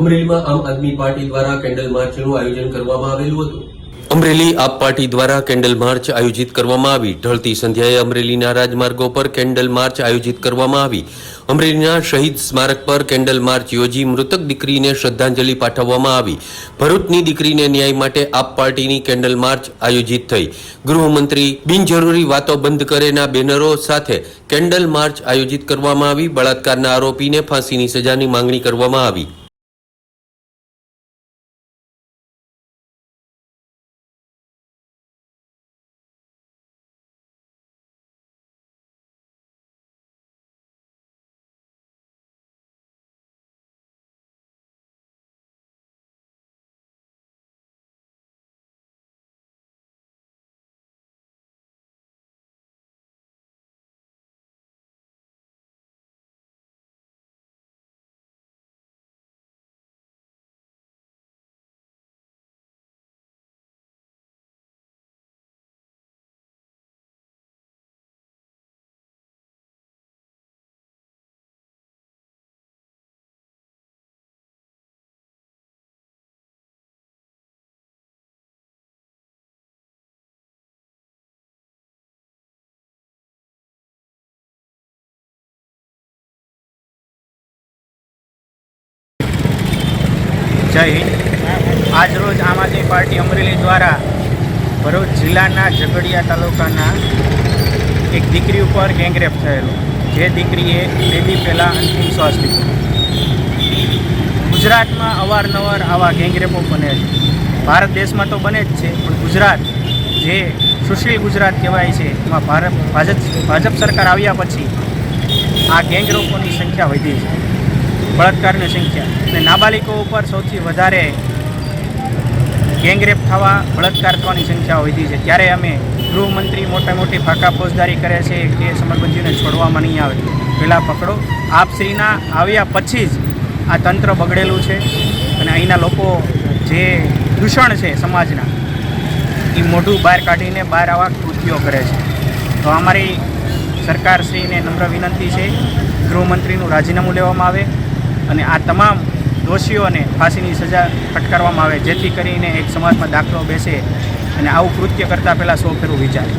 અમરેલીમાં આમ આદમી પાર્ટી દ્વારા કેન્ડલ માર્ચનું આયોજન કરવામાં આવેલું હતું. અમરેલી આપ પાર્ટી દ્વારા કેન્ડલ માર્ચ આયોજિત કરવામાં આવી. ઢળતી સંધ્યાએ અમરેલીના રાજમાર્ગો પર કેન્ડલ માર્ચ આયોજિત કરવામાં આવી. અમરેલીના શહીદ સ્મારક પર કેન્ડલ માર્ચ યોજી મૃતક દીકરીને શ્રદ્ધાંજલિ પાઠવવામાં આવી. ભરૂચની દીકરીને ન્યાય માટે આપ પાર્ટીની કેન્ડલ માર્ચ આયોજિત થઈ. ગૃહમંત્રી બિનજરૂરી વાતો બંધ કરેના બેનરો સાથે કેન્ડલ માર્ચ આયોજિત કરવામાં આવી. બળાત્કારના આરોપીને ફાંસીની સજાની માંગણી કરવામાં આવી. જય હિન્દ. આજરોજ આમ આદમી પાર્ટી અમરેલી દ્વારા ભરૂચ જિલ્લાના ઝઘડિયા તાલુકાના એક દીકરી ઉપર ગેંગરેપ થયેલો. જે દીકરીએ બેબી પહેલાં અંતિમ શ્વાસ લીધો. ગુજરાતમાં અવારનવાર આવા ગેંગરેપો બને છે. ભારત દેશમાં તો બને જ છે, પણ ગુજરાત જે સુશીલ ગુજરાત કહેવાય છે, એમાં ભારત, ભાજપ ભાજપ સરકાર આવ્યા પછી આ ગેંગરેપોની સંખ્યા વધી છે. બળાત્કારની સંખ્યા. અને નાબાલિકો ઉપર સૌથી વધારે ગેંગરેપ થવા, બળાત્કાર થવાની સંખ્યા વધી છે. ત્યારે અમે ગૃહમંત્રી મોટા મોટી ફાંકા ફોજદારી કરે છે કે સમરબંધીને છોડવામાં નહીં આવે. પહેલાં પકડો. આપશ્રીના આવ્યા પછી જ આ તંત્ર બગડેલું છે અને અહીંના લોકો જે દૂષણ છે સમાજના, એ મોઢું બહાર કાઢીને બહાર આવા કૃત્યો કરે છે. તો અમારી સરકારશ્રીને નમ્ર વિનંતી છે. ગૃહમંત્રીનું રાજીનામું લેવામાં આવે. અને આ તમામ દોષીઓને ફાંસીની સજા ફટકારવામાં આવે, જેથી કરીને એક સમાજમાં દાખલો બેસે અને આવું કૃત્ય કરતાં પહેલાં સૌ ફેરું વિચારે.